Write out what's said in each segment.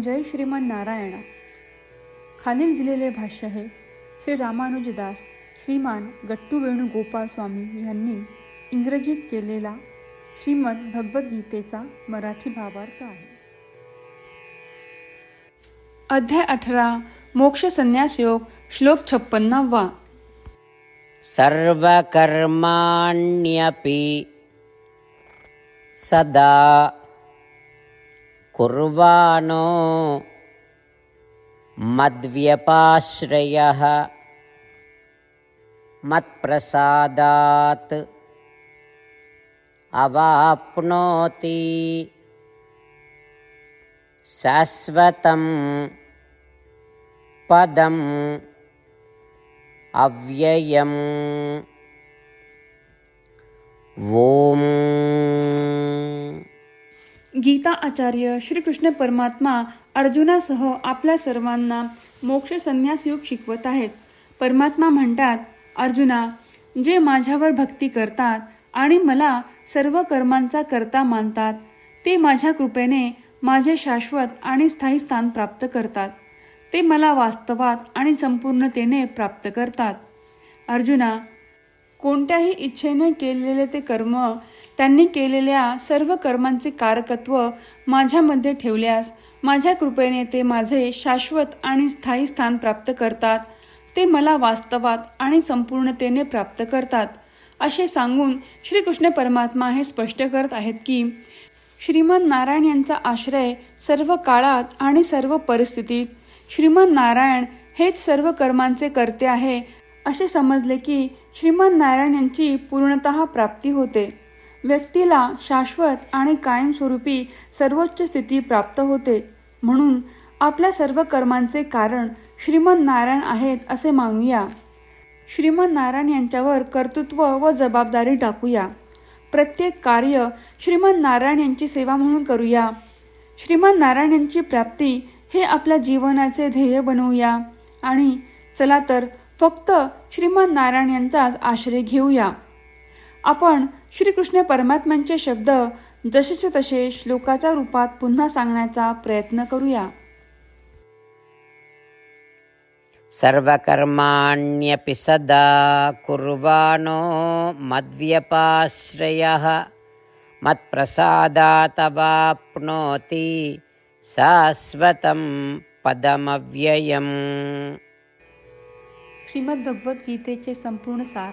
जय श्रीमन नारायणा. खालील दिलेले भाष्य हे श्री रामानुजदास श्रीमान गट्टू वेणुगोपाल स्वामी यांनी इंग्रजीत केलेला श्रीमद भगवद्गीतेचा मराठी भावार्थ आहे. अध्याय अठरा मोक्ष संन्यास योग श्लोक छप्पन्नावा. सर्वकर्माण्यपि सदा कुर्वाणो मद्व्यपाश्रयः मत्प्रसादात् अवाप्नोति शाश्वतं पदम् अव्ययम्। ॐ गीता आचार्य श्रीकृष्ण परमात्मा अर्जुनासह आपल्या सर्वांना मोक्ष संन्यास योग शिकवत आहेत. परमात्मा म्हणतात अर्जुना जे माझ्यावर भक्ती करतात आणि मला सर्व कर्मांचा करता मानतात ते माझ्या कृपेने माझे शाश्वत आणि स्थायी स्थान प्राप्त करतात. ते मला वास्तवात आणि संपूर्णतेने प्राप्त करतात. अर्जुना कोणत्याही इच्छेने केलेले ते कर्म त्यांनी केलेल्या सर्व कर्मांचे कारकत्व माझ्यामध्ये ठेवल्यास माझ्या कृपेने ते माझे शाश्वत आणि स्थायी स्थान प्राप्त करतात. ते मला वास्तवात आणि संपूर्णतेने प्राप्त करतात. असे सांगून श्रीकृष्ण परमात्मा हे स्पष्ट करत आहेत की श्रीमन नारायण यांचा आश्रय सर्व काळात आणि सर्व परिस्थितीत श्रीमन नारायण हेच सर्व कर्मांचे करते आहे असे समजले की श्रीमन नारायण यांची पूर्णत प्राप्ती होते. व्यक्तीला शाश्वत आणि कायमस्वरूपी सर्वोच्च स्थिती प्राप्त होते. म्हणून आपल्या सर्व कर्मांचे कारण श्रीमन नारायण आहेत असे मानूया. श्रीमन नारायण यांच्यावर कर्तृत्व व जबाबदारी टाकूया. प्रत्येक कार्य श्रीमन नारायण यांची सेवा म्हणून करूया. श्रीमन नारायण यांची प्राप्ती हे आपल्या जीवनाचे ध्येय बनवूया. आणि चला तर फक्त श्रीमन नारायण यांचाच आश्रय घेऊया. आपण श्रीकृष्ण परमात्म्यांचे शब्द जसेचे तसे श्लोकाच्या रूपात पुन्हा सांगण्याचा प्रयत्न करूया. सर्वकर्माण्यपि सदा कुर्वाणो मद्व्यपाश्रयः। मत्प्रसादातवाप्नोति शाश्वतं पदमव्ययम्। श्रीमद भगवद्गीतेचे संपूर्ण सार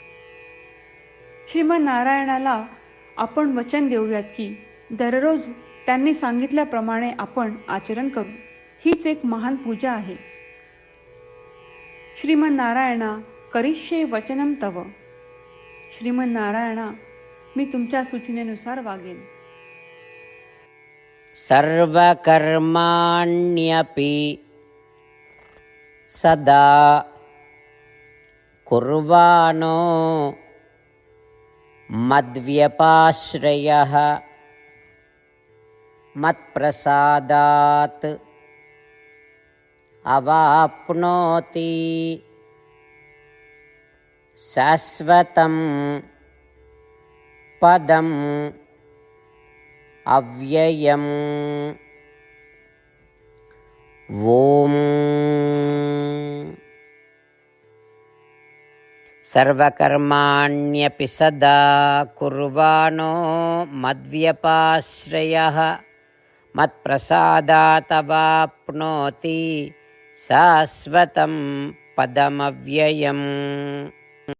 श्रीमन नारायणाला आपण वचन देऊयात की दररोज त्यांनी सांगितल्याप्रमाणे आपण आचरण करू. हीच एक महान पूजा आहे. श्रीमन नारायणा करिष्ये वचनम तव. श्रीमन नारायणा मी तुमच्या सूचनेनुसार वागेन. सर्व सर्वकर्माण्यपि सदा कुर्वाणो मद्व्यपाश्रयः। मत्प्रसादात् अवाप्नोति। शाश्वतं पदम् अव्ययम्। ॐ सर्वकर्माण्यपि सदा कुर्वाणो मद्व्यपाश्रयः। मत्प्रसादातवाप्नोति शाश्वतं पदमव्ययम्।